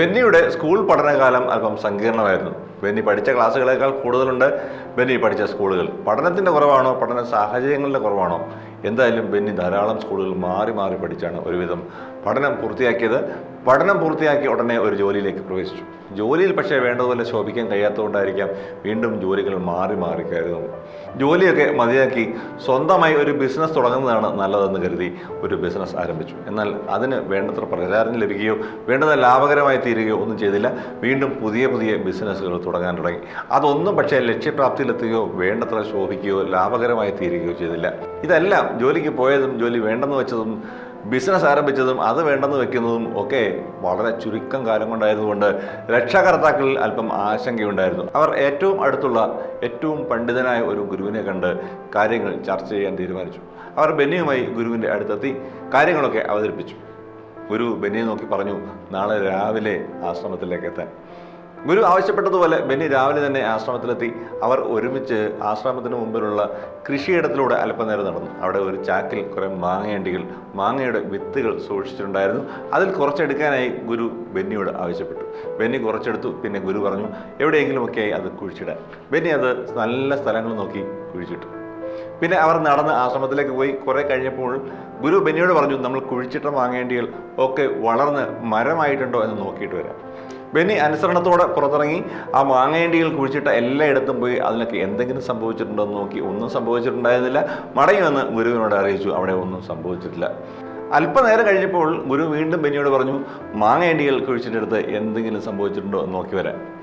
ബെന്നിയുടെ school പഠനകാലം അല്പം സങ്കീർണമായിരുന്നു. ബെന്നി പഠിച്ച ക്ലാസ്സുകളേക്കാൾ കൂടുതലുണ്ട് ബെന്നി പഠിച്ച സ്കൂളുകൾ. പഠനത്തിന്റെ കുറവാണോ? പഠന സാഹചര്യങ്ങളുടെ കുറവാണോ? എന്തായാലും ബെന്നി ധാരാളം സ്കൂളുകൾ മാറി മാറി പഠിച്ചാണ് ഒരുവിധം പഠനം പൂർത്തിയാക്കിയത്. പഠനം പൂർത്തിയാക്കി ഉടനെ ഒരു ജോലിയിലേക്ക് പ്രവേശിച്ചു. ജോലിയിൽ പക്ഷേ വേണ്ടതുപോലെ ശോഭിക്കാൻ കഴിയാത്തതുകൊണ്ടായിരിക്കാം വീണ്ടും ജോലികൾ മാറി മാറി കയറുന്നത് ജോലിയൊക്കെ മതിയാക്കി സ്വന്തമായി ഒരു ബിസിനസ് തുടങ്ങുന്നതാണ് നല്ലതെന്ന് കരുതി ഒരു ബിസിനസ് ആരംഭിച്ചു. എന്നാൽ അതിന് വേണ്ടത്ര പ്രചാരം ലഭിക്കുകയോ വേണ്ടത് ലാഭകരമായി തീരുകയോ ഒന്നും ചെയ്തില്ല. വീണ്ടും പുതിയ പുതിയ ബിസിനസ്സുകൾ തുടങ്ങാൻ തുടങ്ങി. അതൊന്നും പക്ഷേ ലക്ഷ്യപ്രാപ്തിയിലെത്തുകയോ വേണ്ടത്ര ശോഭിക്കുകയോ ലാഭകരമായി തീരുകയോ ചെയ്തില്ല. ഇതെല്ലാം ജോലിക്ക് പോയതും ജോലി വേണ്ടെന്ന് വെച്ചതും ബിസിനസ് ആരംഭിച്ചതും അത് വേണ്ടെന്ന് വെക്കുന്നതും ഒക്കെ വളരെ ചുരുക്കം കാലം കൊണ്ടായതുകൊണ്ട് രക്ഷാകർത്താക്കളിൽ അല്പം ആശങ്കയുണ്ടായിരുന്നു. അവർ ഏറ്റവും അടുത്തുള്ള ഏറ്റവും പണ്ഡിതനായ ഒരു ഗുരുവിനെ കണ്ട് കാര്യങ്ങൾ ചർച്ച ചെയ്യാൻ തീരുമാനിച്ചു. അവർ ബെന്നിയുമായി ഗുരുവിന്റെ അടുത്തെത്തി കാര്യങ്ങളൊക്കെ അവതരിപ്പിച്ചു. ഗുരു ബെന്നിയെ നോക്കി പറഞ്ഞു നാളെ രാവിലെ ആശ്രമത്തിലേക്ക് എത്താൻ. ഗുരു ആവശ്യപ്പെട്ടതുപോലെ ബെന്നി രാവിലെ തന്നെ ആശ്രമത്തിലെത്തി. അവർ ഒരുമിച്ച് ആശ്രമത്തിന് മുമ്പിലുള്ള കൃഷിയിടത്തിലൂടെ അല്പനേരം നടന്നു. അവിടെ ഒരു ചാക്കിൽ കുറെ മാങ്ങയണ്ടികൾ മാങ്ങയുടെ വിത്തുകൾ സൂക്ഷിച്ചിട്ടുണ്ടായിരുന്നു. അതിൽ കുറച്ചെടുക്കാനായി ഗുരു ബെന്നിയോട് ആവശ്യപ്പെട്ടു. ബെന്നി കുറച്ചെടുത്തു. പിന്നെ ഗുരു പറഞ്ഞു എവിടെയെങ്കിലുമൊക്കെയായി അത് കുഴിച്ചിടാൻ. ബെന്നി അത് നല്ല സ്ഥലങ്ങൾ നോക്കി കുഴിച്ചിട്ടു. പിന്നെ അവർ നടന്ന് ആശ്രമത്തിലേക്ക് പോയി. കുറെ കഴിഞ്ഞപ്പോൾ ഗുരു ബെന്നിയോട് പറഞ്ഞു നമ്മൾ കുഴിച്ചിട്ട മാങ്ങേണ്ടികൾ ഒക്കെ വളർന്ന് മരമായിട്ടുണ്ടോ എന്ന് നോക്കിയിട്ട് വരാം. ബെന്നി അനുസരണത്തോടെ പുറത്തിറങ്ങി ആ മാങ്ങേണ്ടിയിൽ കുഴിച്ചിട്ട എല്ലായിടത്തും പോയി അതിനൊക്കെ എന്തെങ്കിലും സംഭവിച്ചിട്ടുണ്ടോ എന്ന് നോക്കി. ഒന്നും സംഭവിച്ചിട്ടുണ്ടായിരുന്നില്ല. മടങ്ങിവന്ന് ഗുരുവിനോട് അറിയിച്ചു. അവിടെ ഒന്നും സംഭവിച്ചിട്ടില്ല. അല്പനേരം കഴിഞ്ഞപ്പോൾ ഗുരു വീണ്ടും ബെന്നിയോട് പറഞ്ഞു മാങ്ങേണ്ടികൾ കുഴിച്ചിട്ടെടുത്ത് എന്തെങ്കിലും സംഭവിച്ചിട്ടുണ്ടോ എന്ന് നോക്കി വരാൻ.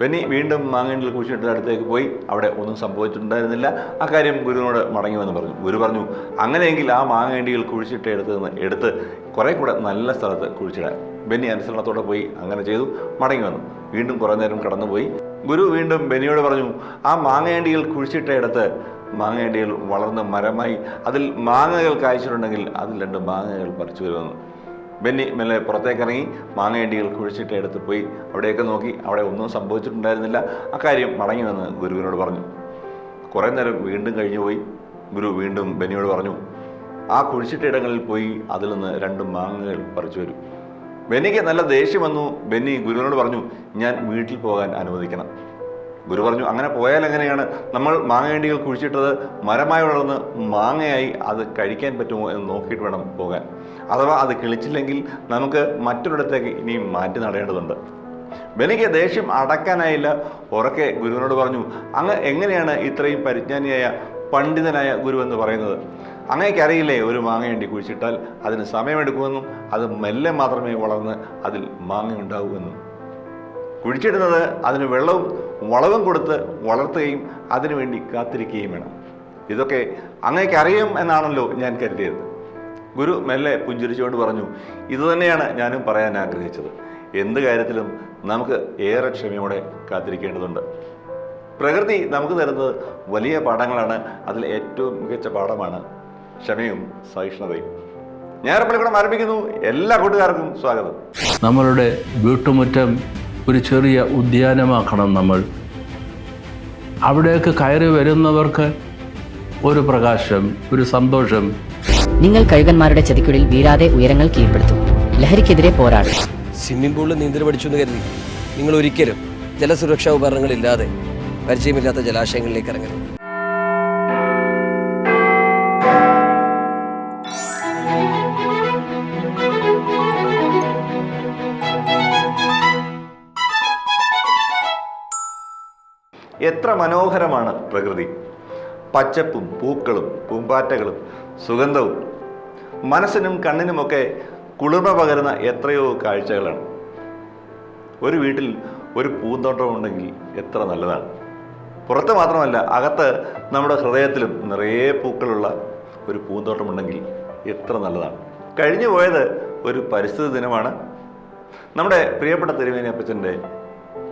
ബെന്നി വീണ്ടും മാങ്ങേണ്ടിൽ കുഴിച്ചിട്ട് അടുത്തേക്ക് പോയി. അവിടെ ഒന്നും സംഭവിച്ചിട്ടുണ്ടായിരുന്നില്ല. ആ കാര്യം ഗുരുവിനോട് മടങ്ങുമെന്ന് പറഞ്ഞു. ഗുരു പറഞ്ഞു അങ്ങനെയെങ്കിൽ ആ മാങ്ങേണ്ടികൾ കുഴിച്ചിട്ട് എടുത്ത് എടുത്ത് കുറേ കൂടെ നല്ല സ്ഥലത്ത് കുഴിച്ചിടാൻ. ബെന്നി അനുസരണത്തോടെ പോയി അങ്ങനെ ചെയ്തു. മടങ്ങി വന്നു. വീണ്ടും കുറേ നേരം കടന്നുപോയി. ഗുരു വീണ്ടും ബെന്നിയോട് പറഞ്ഞു ആ മാങ്ങേണ്ടികൾ കുഴിച്ചിട്ട ഇടത്ത് മാങ്ങേണ്ടികൾ വളർന്ന് മരമായി അതിൽ മാങ്ങകൾ കായ്ച്ചിട്ടുണ്ടെങ്കിൽ അതിൽ രണ്ട് മാങ്ങകൾ പറിച്ചു വരുമെന്ന്. ബെന്നി മെല്ലെ പുറത്തേക്ക് ഇറങ്ങി മാങ്ങയണ്ടികൾ കുഴിച്ചിട്ട് എടുത്ത് പോയി. അവിടെയൊക്കെ നോക്കി അവിടെ ഒന്നും സംഭവിച്ചിട്ടുണ്ടായിരുന്നില്ല. അക്കാര്യം മടങ്ങി വന്ന് ഗുരുവിനോട് പറഞ്ഞു. കുറേ നേരം വീണ്ടും കഴിഞ്ഞു പോയി. ഗുരു വീണ്ടും ബെന്നിയോട് പറഞ്ഞു ആ കുഴിച്ചിട്ട ഇടങ്ങളിൽ പോയി അതിൽ നിന്ന് രണ്ട് മാങ്ങകൾ പറിച്ചു വരും. ബെന്നിക്ക് നല്ല ദേഷ്യം വന്നു. ബെന്നി ഗുരുവിനോട് പറഞ്ഞു ഞാൻ വീട്ടിൽ പോകാൻ അനുവദിക്കണം. ഗുരു പറഞ്ഞു അങ്ങനെ പോയാൽ എങ്ങനെയാണ്? നമ്മൾ മാങ്ങയണ്ടികൾ കുഴിച്ചിട്ടത് മരമായി വളർന്ന് മാങ്ങയായി അത് കഴിക്കാൻ പറ്റുമോ എന്ന് നോക്കിയിട്ട് വേണം പോകാൻ. അഥവാ അത് കിളിച്ചില്ലെങ്കിൽ നമുക്ക് മറ്റൊരിടത്തേക്ക് ഇനിയും മാറ്റി നടേണ്ടതുണ്ട്. വെനിക്ക് ദേഷ്യം അടക്കാനായില്ല. ഉറക്കെ ഗുരുവിനോട് പറഞ്ഞു അങ്ങ് എങ്ങനെയാണ് ഇത്രയും പരിജ്ഞാനിയായ പണ്ഡിതനായ ഗുരു എന്ന് പറയുന്നത്? അങ്ങേക്കറിയില്ലേ ഒരു മാങ്ങയണ്ടി കുഴിച്ചിട്ടാൽ അതിന് സമയമെടുക്കുമെന്നും അത് മെല്ലെ മാത്രമേ വളർന്ന് അതിൽ മാങ്ങ ഉണ്ടാവൂ കുഴിച്ചിടുന്നത് അതിന് വെള്ളവും വളവും കൊടുത്ത് വളർത്തുകയും അതിനുവേണ്ടി കാത്തിരിക്കുകയും വേണം. ഇതൊക്കെ അങ്ങേക്ക് അറിയും എന്നാണല്ലോ ഞാൻ കരുതിയത്. ഗുരു മെല്ലെ പുഞ്ചിരിച്ചുകൊണ്ട് പറഞ്ഞു ഇതുതന്നെയാണ് ഞാനും പറയാൻ ആഗ്രഹിച്ചത്. എന്ത് കാര്യത്തിലും നമുക്ക് ഏറെ ക്ഷമയോടെ കാത്തിരിക്കേണ്ടതുണ്ട്. പ്രകൃതി നമുക്ക് തരുന്നത് വലിയ പാഠങ്ങളാണ്. അതിൽ ഏറ്റവും മികച്ച പാഠമാണ് ക്ഷമയും സഹിഷ്ണുതയും. ഞായറപ്പള്ളിക്കൂടം ആരംഭിക്കുന്നു. എല്ലാ കൂട്ടുകാർക്കും സ്വാഗതം. നമ്മളുടെ വീട്ടുമുറ്റം ഒരു ചെറിയ ഉദ്യാനമാക്കണം നമ്മൾ. അവിടേക്ക് കയറി വരുന്നവർക്ക് ഒരു പ്രകാശം ഒരു സന്തോഷം. നിങ്ങൾ കഴുകന്മാരുടെ ചതിക്കുടിൽ വീരാതെ ഉയരങ്ങൾ കീഴ്പ്പെടുത്തും. ലഹരിക്കെതിരെ പോരാടും. സ്വിമ്മിംഗ് പൂളിൽ നീന്തൽ പഠിച്ചു എന്ന് കരുതി. നിങ്ങൾ ഒരിക്കലും ജലസുരക്ഷാ ഉപകരണങ്ങളില്ലാതെ പരിചയമില്ലാത്ത ജലാശയങ്ങളിലേക്ക് ഇറങ്ങരുത്. എത്ര മനോഹരമാണ് പ്രകൃതി. പച്ചപ്പും പൂക്കളും പൂമ്പാറ്റകളും സുഗന്ധവും മനസ്സിനും കണ്ണിനുമൊക്കെ കുളിർമ പകരുന്ന എത്രയോ കാഴ്ചകളാണ്. ഒരു വീട്ടിൽ ഒരു പൂന്തോട്ടം ഉണ്ടെങ്കിൽ എത്ര നല്ലതാണ്. പുറത്ത് മാത്രമല്ല അകത്ത് നമ്മുടെ ഹൃദയത്തിലും നിറയെ പൂക്കളുള്ള ഒരു പൂന്തോട്ടം ഉണ്ടെങ്കിൽ എത്ര നല്ലതാണ്. കഴിഞ്ഞു പോയത് ഒരു പരിസ്ഥിതി ദിനമാണ്. നമ്മുടെ പ്രിയപ്പെട്ട തിരുമേനി അപ്പച്ചന്റെ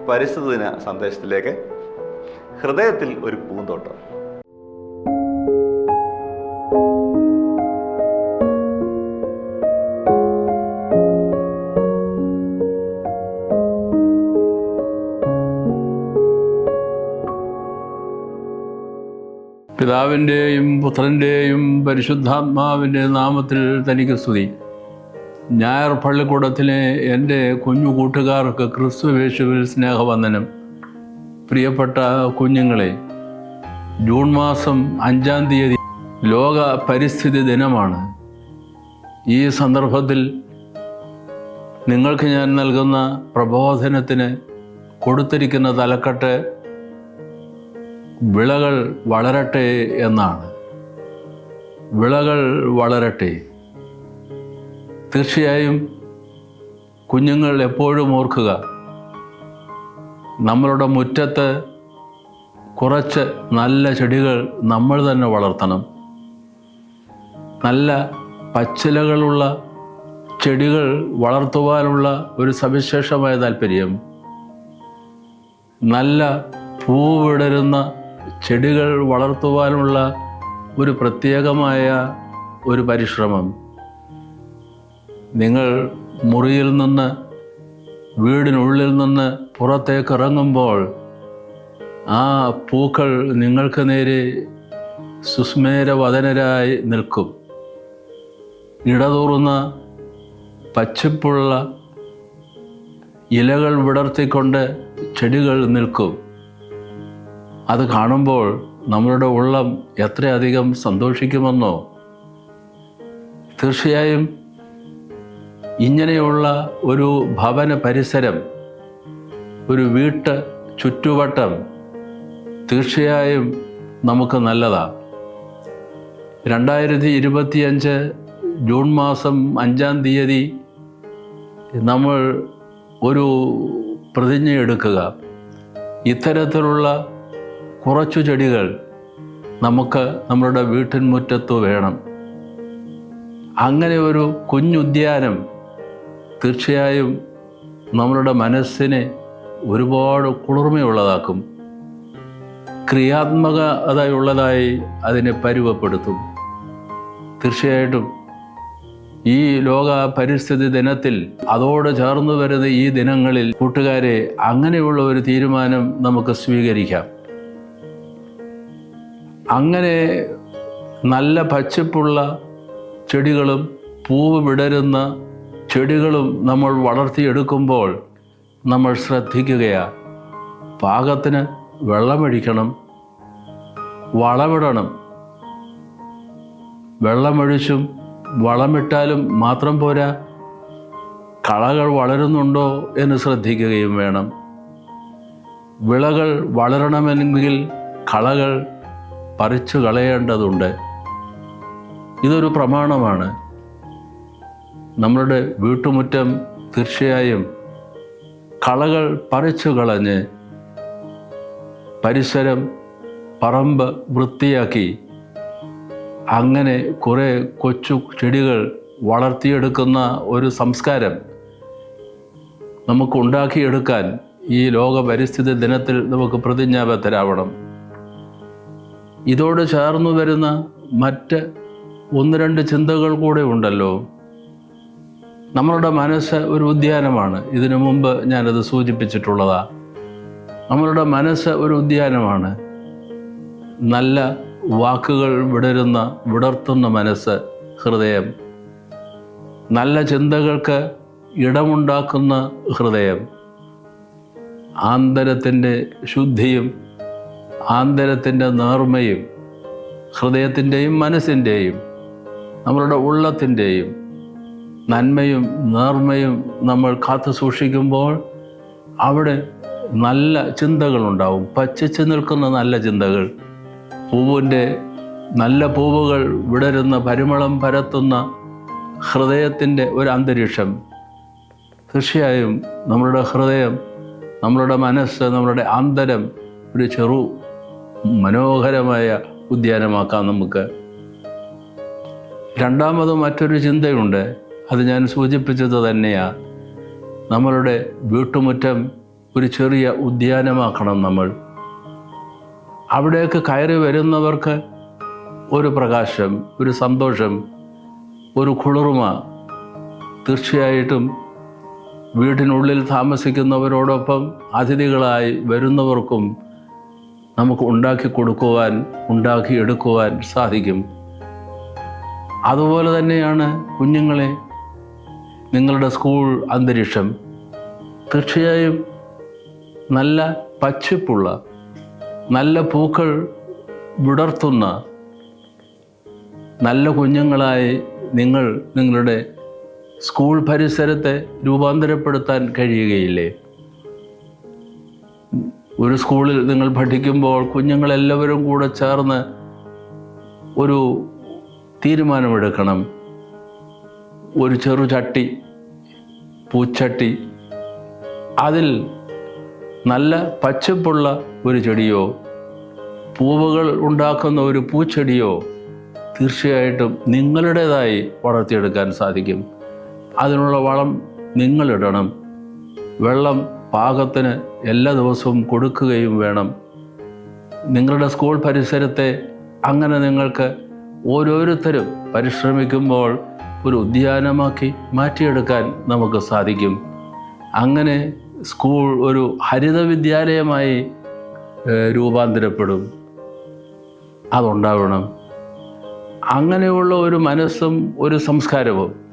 പരിസ്ഥിതി ദിന സന്ദേശത്തിലേക്ക് ഹൃദയത്തിൽ ഒരു പൂന്തോട്ടം. പിതാവിന്റെയും പുത്രന്റെയും പരിശുദ്ധാത്മാവിന്റെ നാമത്തിൽ തനിക്ക് സ്തുതി. ഞായർ പള്ളിക്കൂടത്തിലെ എന്റെ കുഞ്ഞു കൂട്ടുകാർക്ക് ക്രിസ്തു വേശുവിൽ സ്നേഹവന്ദനം. പ്രിയപ്പെട്ട കുഞ്ഞുങ്ങളെ ജൂൺ മാസം അഞ്ചാം തീയതി ലോക പരിസ്ഥിതി ദിനമാണ്. ഈ സന്ദർഭത്തിൽ നിങ്ങൾക്ക് ഞാൻ നൽകുന്ന പ്രബോധനത്തിന് കൊടുത്തിരിക്കുന്ന തലക്കെട്ട് വിളകൾ വളരട്ടെ എന്നാണ്. വിളകൾ വളരട്ടെ. തീർച്ചയായും കുഞ്ഞുങ്ങൾ എപ്പോഴും ഓർക്കുക നമ്മളുടെ മുറ്റത്ത് കുറച്ച് നല്ല ചെടികൾ നമ്മൾ തന്നെ വളർത്തണം. നല്ല പച്ചിലകളുള്ള ചെടികൾ വളർത്തുവാനുള്ള ഒരു സവിശേഷമായ താല്പര്യം. നല്ല പൂവിടരുന്ന ചെടികൾ വളർത്തുവാനുള്ള ഒരു പ്രത്യേകമായ ഒരു പരിശ്രമം. നിങ്ങൾ മുറിയിൽ നിന്ന് വീടിനുള്ളിൽ നിന്ന് പുറത്തേക്ക് ഇറങ്ങുമ്പോൾ ആ പൂക്കൾ നിങ്ങൾക്ക് നേരെ സുസ്മേരവദനരായി നിൽക്കും. ഇടതൂറുന്ന പച്ചപ്പുള്ള ഇലകൾ വിടർത്തിക്കൊണ്ട് ചെടികൾ നിൽക്കും. അത് കാണുമ്പോൾ നമ്മളുടെ ഉള്ളം എത്രയധികം സന്തോഷിക്കുമെന്നോ? തീർച്ചയായും ഇങ്ങനെയുള്ള ഒരു ഭവന പരിസരം ഒരു വീട്ട് ചുറ്റുവട്ടം തീർച്ചയായും നമുക്ക് നല്ലതാണ് രണ്ടായിരത്തി ഇരുപത്തിയഞ്ച് ജൂൺ മാസം അഞ്ചാം തീയതി നമ്മൾ ഒരു പ്രതിജ്ഞ എടുക്കുക. ഇത്തരത്തിലുള്ള കുറച്ചു ചെടികൾ നമുക്ക് നമ്മളുടെ വീട്ടിൻ മുറ്റത്ത് വേണം. അങ്ങനെ ഒരു കുഞ്ഞുദ്യാനം തീർച്ചയായും നമ്മളുടെ മനസ്സിനെ ഒരുപാട് കുളിർമയുള്ളതാക്കും. ക്രിയാത്മകതയുള്ളതായി അതിനെ പരുവപ്പെടുത്തും. തീർച്ചയായിട്ടും ഈ ലോക പരിസ്ഥിതി ദിനത്തിൽ അതോട് ചേർന്ന് വരുന്ന ഈ ദിനങ്ങളിൽ കൂട്ടുകാരെ അങ്ങനെയുള്ള ഒരു തീരുമാനം നമുക്ക് സ്വീകരിക്കാം. അങ്ങനെ നല്ല പച്ചപ്പുള്ള ചെടികളും പൂവ് വിടരുന്ന ചെടികളും നമ്മൾ വളർത്തിയെടുക്കുമ്പോൾ നമ്മൾ ശ്രദ്ധിക്കുകയാണ് പാകത്തിന് വെള്ളമൊഴിക്കണം. വളമിടണം. വെള്ളമൊഴിച്ചും വളമിട്ടാലും മാത്രം പോരാ. കളകൾ വളരുന്നുണ്ടോ എന്ന് ശ്രദ്ധിക്കുകയും വേണം. വിളകൾ വളരണമെങ്കിൽ കളകൾ പറിച്ചു കളയേണ്ടതുണ്ട് ഇതൊരു പ്രമാണമാണ്. നമ്മളുടെ വീട്ടുമുറ്റം തീർച്ചയായും കളകൾ പറിച്ചു കളഞ്ഞ് പരിസരം പറമ്പ് വൃത്തിയാക്കി അങ്ങനെ കുറേ കൊച്ചു ചെടികൾ വളർത്തിയെടുക്കുന്ന ഒരു സംസ്കാരം നമുക്കുണ്ടാക്കിയെടുക്കാൻ ഈ ലോക പരിസ്ഥിതി ദിനത്തിൽ നമുക്ക് പ്രതിജ്ഞാബദ്ധരാവണം. ഇതോട് ചേർന്നു വരുന്ന മറ്റ് ഒന്ന് രണ്ട് ചിന്തകൾ കൂടെ ഉണ്ടല്ലോ. നമ്മളുടെ മനസ്സ് ഒരു ഉദ്യാനമാണ്. ഇതിനു മുമ്പ് ഞാനത് സൂചിപ്പിച്ചിട്ടുള്ളതാ. നമ്മളുടെ മനസ്സ് ഒരു ഉദ്യാനമാണ്. നല്ല വാക്കുകൾ വിടരുന്ന വിടർത്തുന്ന മനസ്സ് ഹൃദയം. നല്ല ചിന്തകൾക്ക് ഇടമുണ്ടാക്കുന്ന ഹൃദയം. ആന്തരത്തിന്റെ ശുദ്ധിയും ആന്തരത്തിന്റെ നേർമയും ഹൃദയത്തിന്റെയും മനസ്സിന്റെയും നമ്മളുടെ ഉള്ളത്തിന്റെയും നന്മയും നേർമയും നമ്മൾ കാത്തു സൂക്ഷിക്കുമ്പോൾ അവിടെ നല്ല ചിന്തകളുണ്ടാവും. പച്ചച്ചു നിൽക്കുന്ന നല്ല ചിന്തകൾ. പൂവിന്റെ നല്ല പൂവുകൾ വിടരുന്ന പരിമളം പരത്തുന്ന ഹൃദയത്തിന്റെ ഒരു അന്തരീക്ഷം. തീർച്ചയായും നമ്മളുടെ ഹൃദയം നമ്മളുടെ മനസ്സ് നമ്മളുടെ ആന്തരം ഒരു ചെറു മനോഹരമായ ഉദ്യാനമാക്കാം നമുക്ക്. രണ്ടാമത് മറ്റൊരു ചിന്തയുണ്ട്. അത് ഞാൻ സൂചിപ്പിച്ചത് തന്നെയാണ് നമ്മളുടെ വീട്ടുമുറ്റം ഒരു ചെറിയ ഉദ്യാനമാക്കണം നമ്മൾ. അവിടേക്ക് കയറി വരുന്നവർക്ക് ഒരു പ്രകാശം ഒരു സന്തോഷം ഒരു കുളിർമ. തീർച്ചയായിട്ടും വീട്ടിനുള്ളിൽ താമസിക്കുന്നവരോടൊപ്പം അതിഥികളായി വരുന്നവർക്കും നമുക്ക് ഉണ്ടാക്കി കൊടുക്കുവാൻ ഉണ്ടാക്കി എടുക്കുവാൻ സാധിക്കും. അതുപോലെ തന്നെയാണ് കുഞ്ഞുങ്ങളെ നിങ്ങളുടെ സ്കൂൾ അന്തരീക്ഷം തീർച്ചയായും നല്ല പച്ചപ്പുള്ള നല്ല പൂക്കൾ വിടർത്തുന്ന നല്ല കുഞ്ഞുങ്ങളായി നിങ്ങൾ നിങ്ങളുടെ സ്കൂൾ പരിസരത്തെ രൂപാന്തരപ്പെടുത്താൻ കഴിയുകയില്ലേ? ഒരു സ്കൂളിൽ നിങ്ങൾ പഠിക്കുമ്പോൾ കുഞ്ഞുങ്ങളെല്ലാവരും കൂടെ ചേർന്ന് ഒരു തീരുമാനമെടുക്കണം. ഒരു ചെറുചട്ടി പൂച്ചട്ടി. അതിൽ നല്ല പച്ചപ്പുള്ള ഒരു ചെടിയോ പൂവുകൾ ഉണ്ടാക്കുന്ന ഒരു പൂച്ചെടിയോ തീർച്ചയായിട്ടും നിങ്ങളുടേതായി വളർത്തിയെടുക്കാൻ സാധിക്കും. അതിനുള്ള വളം നിങ്ങളിടണം വെള്ളം പാകത്തിന് എല്ലാ ദിവസവും കൊടുക്കുകയും വേണം. നിങ്ങളുടെ സ്കൂൾ പരിസരത്തെ അങ്ങനെ നിങ്ങൾക്ക് ഓരോരുത്തരും പരിശ്രമിക്കുമ്പോൾ ഒരു ഉദ്യാനമാക്കി മാറ്റിയെടുക്കാൻ നമുക്ക് സാധിക്കും. അങ്ങനെ സ്കൂൾ ഒരു ഹരിത വിദ്യാലയമായി രൂപാന്തരപ്പെടും. അതുണ്ടാവണം. അങ്ങനെയുള്ള ഒരു മനസ്സും ഒരു സംസ്കാരവും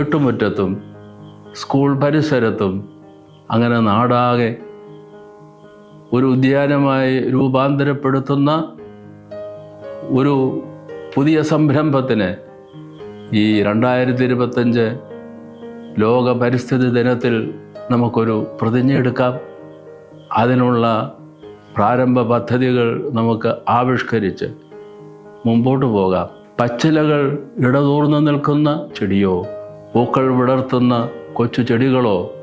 വീട്ടുമുറ്റത്തും സ്കൂൾ പരിസരത്തും അങ്ങനെ നാടാകെ ഒരു ഉദ്യാനമായി രൂപാന്തരപ്പെടുത്തുന്ന ഒരു പുതിയ സംരംഭത്തിന് ഈ രണ്ടായിരത്തി ഇരുപത്തഞ്ച് ലോക പരിസ്ഥിതി ദിനത്തിൽ നമുക്കൊരു പ്രതിജ്ഞ എടുക്കാം. അതിനുള്ള പ്രാരംഭ പദ്ധതികൾ നമുക്ക് ആവിഷ്കരിച്ച് മുമ്പോട്ട് പോകാം. പച്ചിലകൾ ഇടതൂർന്നു നിൽക്കുന്ന ചെടിയോ പൂക്കൾ വിടർത്തുന്ന കൊച്ചു ചെടികളോ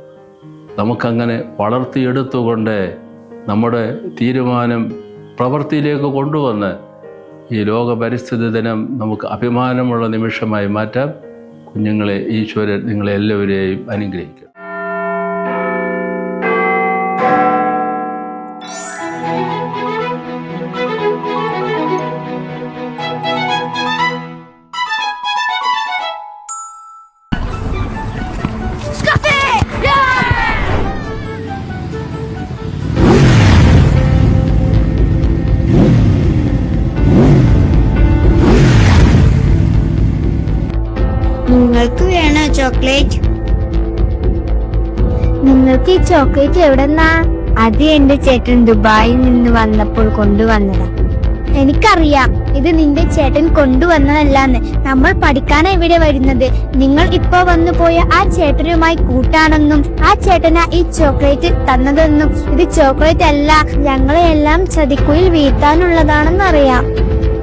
നമുക്കങ്ങനെ വളർത്തിയെടുത്തുകൊണ്ട് നമ്മുടെ തീരുമാനം പ്രവൃത്തിയിലേക്ക് കൊണ്ടുവന്ന് ഈ ലോക പരിസ്ഥിതി ദിനം നമുക്ക് അഭിമാനമുള്ള നിമിഷമായി മാറ്റാം. കുഞ്ഞുങ്ങളെ ഈശ്വരൻ നിങ്ങളെ എല്ലാവരെയും അനുഗ്രഹിക്കും ചോക്ലേറ്റ് എവിടെന്നാ? അത് എന്റെ ചേട്ടൻ ദുബായിൽ നിന്ന് വന്നപ്പോൾ കൊണ്ടുവന്നതാ. എനിക്കറിയാം ഇത് നിന്റെ ചേട്ടൻ കൊണ്ടുവന്നതല്ലാന്ന്. നമ്മൾ പഠിക്കാനാ ഇവിടെ വരുന്നത്? നിങ്ങൾ ഇപ്പൊ വന്നു പോയ ആ ചേട്ടനുമായി കൂട്ടാണെന്നും ആ ചേട്ടനാ ഈ ചോക്ലേറ്റ് തന്നതെന്നും. ഇത് ചോക്ലേറ്റ് അല്ല ഞങ്ങളെ എല്ലാം ചതിക്കുയിൽ വീഴ്ത്താനുള്ളതാണെന്ന് അറിയാം.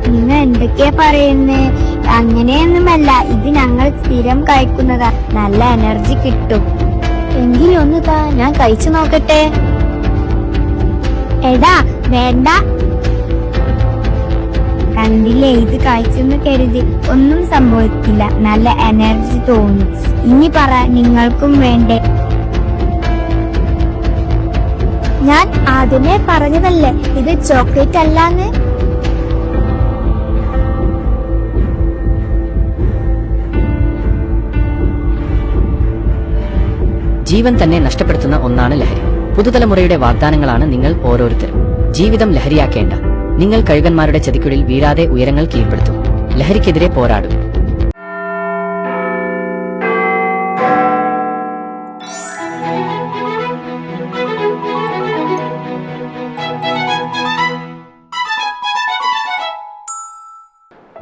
നിങ്ങൾ എന്തൊക്കെയാ പറയുന്നേ? അങ്ങനെയൊന്നുമല്ല ഇത് ഞങ്ങൾ സ്ഥിരം കഴിക്കുന്നതാ. നല്ല എനർജി കിട്ടും. എങ്കിലും ഒന്ന് താ ഞാൻ കഴിച്ചു നോക്കട്ടെ. എടാ വേണ്ട. കണ്ടില്ലേ ഇത് കഴിച്ചെന്ന് കരുതി ഒന്നും സംഭവിക്കില്ല. നല്ല എനർജി തോന്നി. ഇനി പറ നിങ്ങൾക്കും വേണ്ടേ? ഞാൻ ആദ്യമേ പറഞ്ഞതല്ലേ ഇത് ചോക്ലേറ്റ് അല്ലാന്ന്? ജീവൻ തന്നെ നഷ്ടപ്പെടുത്തുന്ന ഒന്നാണ് ലഹരി. പുതുതലമുറയുടെ വാഗ്ദാനങ്ങളാണ് നിങ്ങൾ ഓരോരുത്തരും. ജീവിതം ലഹരിയാക്കേണ്ട. നിങ്ങൾ കഴുകന്മാരുടെ ചതിക്കുഴിൽ വീഴാതെ ഉയരങ്ങൾ കീഴ്പ്പെടുത്തും. ലഹരിക്കെതിരെ പോരാടും.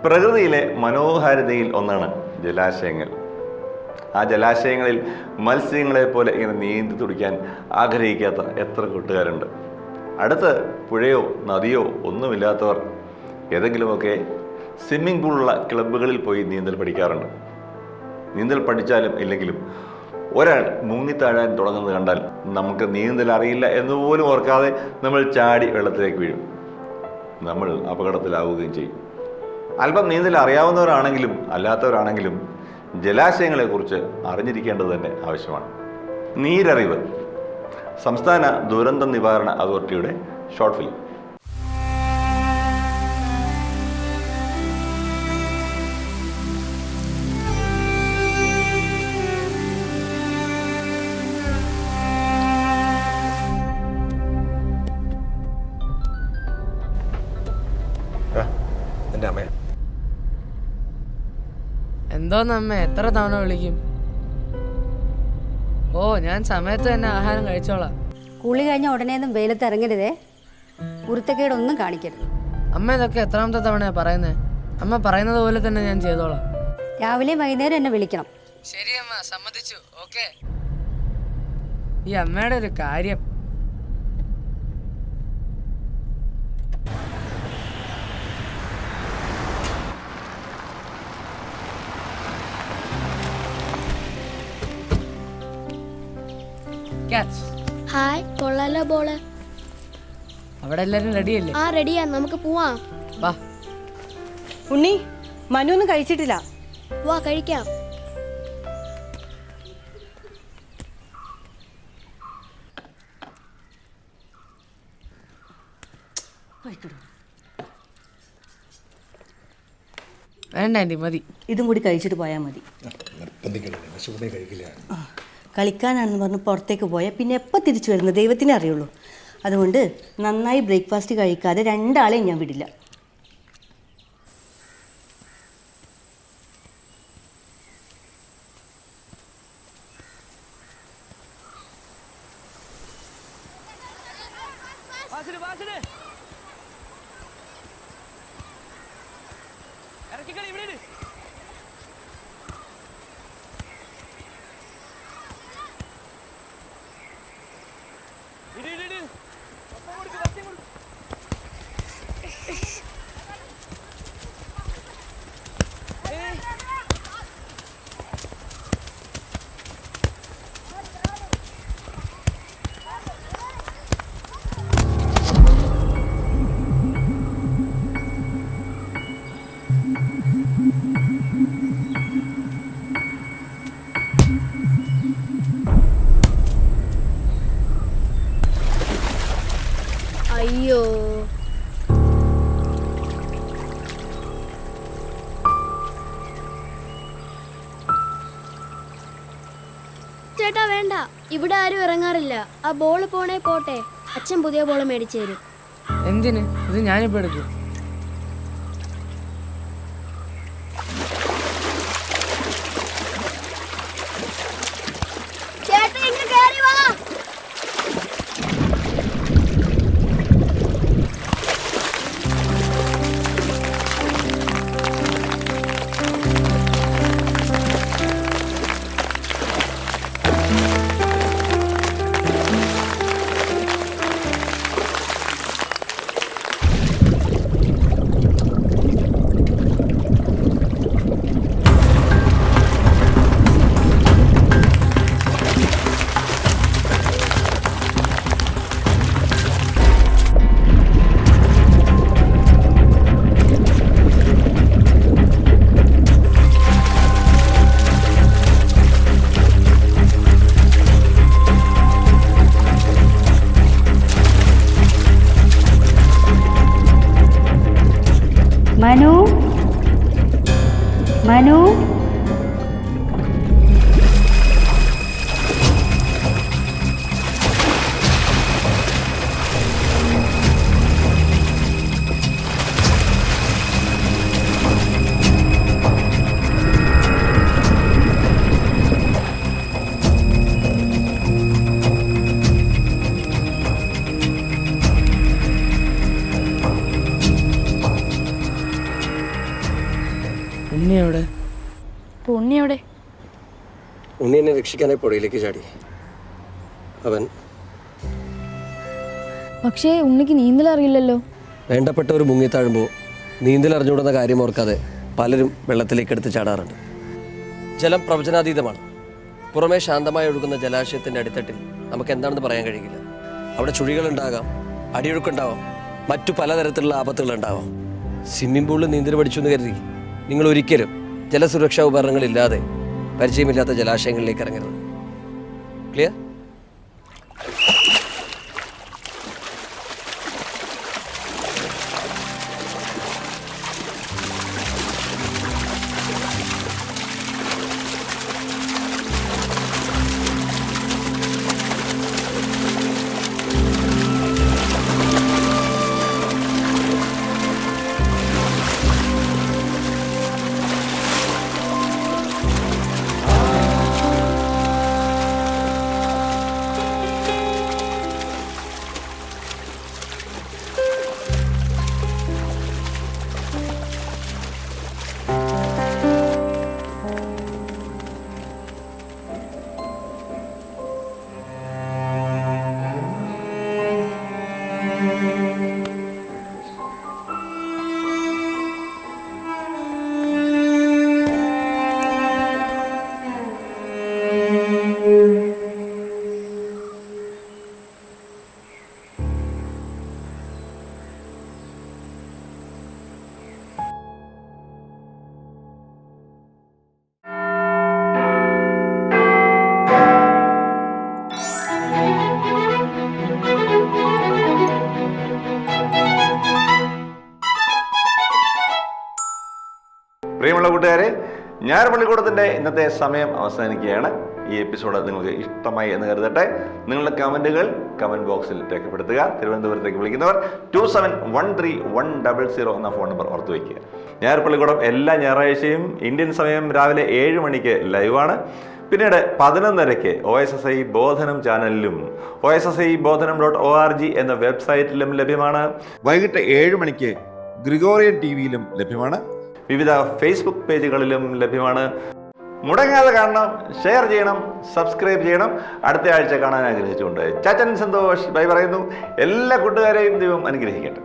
പ്രകൃതിയിലെ മനോഹാരിതയിൽ ഒന്നാണ് ജലാശയങ്ങൾ. ആ ജലാശയങ്ങളിൽ മത്സ്യങ്ങളെ പോലെ ഇങ്ങനെ നീന്തി തുടിക്കാൻ ആഗ്രഹിക്കാത്ത എത്ര കൂട്ടുകാരുണ്ട്. അടുത്ത് പുഴയോ നദിയോ ഒന്നുമില്ലാത്തവർ ഏതെങ്കിലുമൊക്കെ സ്വിമ്മിംഗ് പൂളുള്ള ക്ലബ്ബുകളിൽ പോയി നീന്തൽ പഠിക്കാറുണ്ട്. നീന്തൽ പഠിച്ചാലും ഇല്ലെങ്കിലും ഒരാൾ മുങ്ങിത്താഴാൻ തുടങ്ങുന്നത് കണ്ടാൽ നമുക്ക് നീന്തൽ അറിയില്ല എന്ന് പോലും ഓർക്കാതെ നമ്മൾ ചാടി വെള്ളത്തിലേക്ക് വീഴും. നമ്മൾ അപകടത്തിലാവുകയും ചെയ്യും. അല്പം നീന്തൽ അറിയാവുന്നവരാണെങ്കിലും അല്ലാത്തവരാണെങ്കിലും ജലാശയങ്ങളെക്കുറിച്ച് അറിഞ്ഞിരിക്കേണ്ടത് തന്നെ ആവശ്യമാണ്. നീരറിവ്. സംസ്ഥാന ദുരന്ത നിവാരണ അതോറിറ്റിയുടെ ഷോർട്ട് ഫിലിം. എന്തോന്നമ്മ എത്ര തവണ വിളിക്കും? ഓ ഞാൻ സമയത്ത് തന്നെ ആഹാരം കഴിച്ചോളാം. കുളി കഴിഞ്ഞ ഉടനെ ഒന്നും വെയിലത്ത് ഇറങ്ങരുതേ. കുരുത്തക്കേടൊന്നും കാണിക്കരുത്. അമ്മ ഇതൊക്കെ എത്രാമത്തെ തവണയാ പറയുന്നേ? അമ്മ പറയുന്നത് പോലെ തന്നെ ഞാൻ ചെയ്തോളാം. രാവിലെയും വൈകുന്നേരം എന്നെ വിളിക്കണം. ശരി അമ്മ സമ്മതിച്ചു. ഓക്കെ. ഈ അമ്മയുടെ ഒരു കാര്യം ക്യാച്ച് ഹായ് കൊള്ളാലോ ബോൾ. അവിടെ എല്ലാരും റെഡിയല്ലേ ആ റെഡിയാ നമുക്ക് പോവാം. വാ. ഉണ്ണി മനു ഒന്നും കഴിച്ചിട്ടില്ല. വാ കഴിക്കാം. വേണ്ട ആന്റി. മതി. ഇതും കൂടി കഴിച്ചിട്ട് പോയാൽ മതി. ആ, കളിക്കാനാണെന്ന് പറഞ്ഞ് പുറത്തേക്ക് പോയാൽ പിന്നെ എപ്പോൾ തിരിച്ചു വരുന്നത്? ദൈവത്തിനെ അറിയുള്ളൂ. അതുകൊണ്ട് നന്നായി ബ്രേക്ക്ഫാസ്റ്റ് കഴിക്കാതെ രണ്ടാളെയും ഞാൻ വിടില്ല. അയ്യോ ഇവിടെ ആരും ഇറങ്ങാറില്ല. ആ ബോൾ പോണേ പോട്ടെ. അച്ഛൻ പുതിയ ബോൾ മേടിച്ചു തരും. എന്തിന്? ഇത് ഞാനിപ്പോ എടുക്കും. മനു രക്ഷിക്കാനായി പുഴയിലേക്ക് ചാടി. അവൻ പക്ഷേ ഉണ്ണിക്ക് നീന്തൽ അറിയില്ലല്ലോ. വേണ്ടപ്പെട്ട വേണ്ടപ്പെട്ടവർ മുങ്ങിത്താഴുമ്പോൾ നീന്തൽ അറിഞ്ഞുകൂടുന്ന കാര്യം ഓർക്കാതെ പലരും വെള്ളത്തിലേക്ക് എടുത്ത് ചാടാറുണ്ട്. ജലം പ്രവചനാതീതമാണ്. പുറമേ ശാന്തമായി ഒഴുകുന്ന ജലാശയത്തിന്റെ അടിത്തട്ടിൽ നമുക്ക് എന്താണെന്ന് പറയാൻ കഴിയില്ല. അവിടെ ചുഴികളുണ്ടാകാം അടിയൊഴുക്കുണ്ടാവാം മറ്റു പലതരത്തിലുള്ള ആപത്തുകൾ ഉണ്ടാവാം. സ്വിമ്മിംഗ് പൂളിൽ നീന്തൽ പഠിച്ചു എന്ന് കരുതി നിങ്ങൾ ഒരിക്കലും ജലസുരക്ഷാ ഉപകരണങ്ങളില്ലാതെ പരിചയമില്ലാത്ത ജലാശയങ്ങളിലേക്ക് ഇറങ്ങരുത്. ക്ലിയർ ഞായർ പള്ളിക്കൂടത്തിന്റെ ഇന്നത്തെ സമയം അവസാനിക്കുകയാണ്. ഈ എപ്പിസോഡ് നിങ്ങൾക്ക് ഇഷ്ടമായി എന്ന് കരുതട്ടെ. നിങ്ങളുടെ കമന്റുകൾ കമന്റ് ബോക്സിൽ രേഖപ്പെടുത്തുക. തിരുവനന്തപുരത്തേക്ക് വിളിക്കുന്നവർ two seven one three one double zero എന്ന ഫോൺ നമ്പർ ഓർത്ത് വയ്ക്കുക. ഞാൻ പള്ളിക്കൂടം എല്ലാ ഞായറാഴ്ചയും ഇന്ത്യൻ സമയം രാവിലെ ഏഴ് മണിക്ക് ലൈവാണ്. പിന്നീട് പതിനൊന്നരയ്ക്ക് O S S I Bodhanam ചാനലിലും O S S I Bodhanam dot O R G എന്ന വെബ്സൈറ്റിലും ലഭ്യമാണ്. വൈകിട്ട് ഏഴ് മണിക്ക് ഗ്രിഗോറിയൻ ടി വിയിലും ലഭ്യമാണ്. വിവിധ ഫേസ്ബുക്ക് പേജുകളിലും ലഭ്യമാണ്. മുടങ്ങാതെ കാണണം ഷെയർ ചെയ്യണം സബ്സ്ക്രൈബ് ചെയ്യണം. അടുത്ത ആഴ്ച കാണാൻ ആഗ്രഹിച്ചുകൊണ്ട്. ചാച്ചൻ സന്തോഷ് ബൈ പറയുന്നു. എല്ലാ കൂട്ടുകാരെയും ദൈവം അനുഗ്രഹിക്കട്ടെ.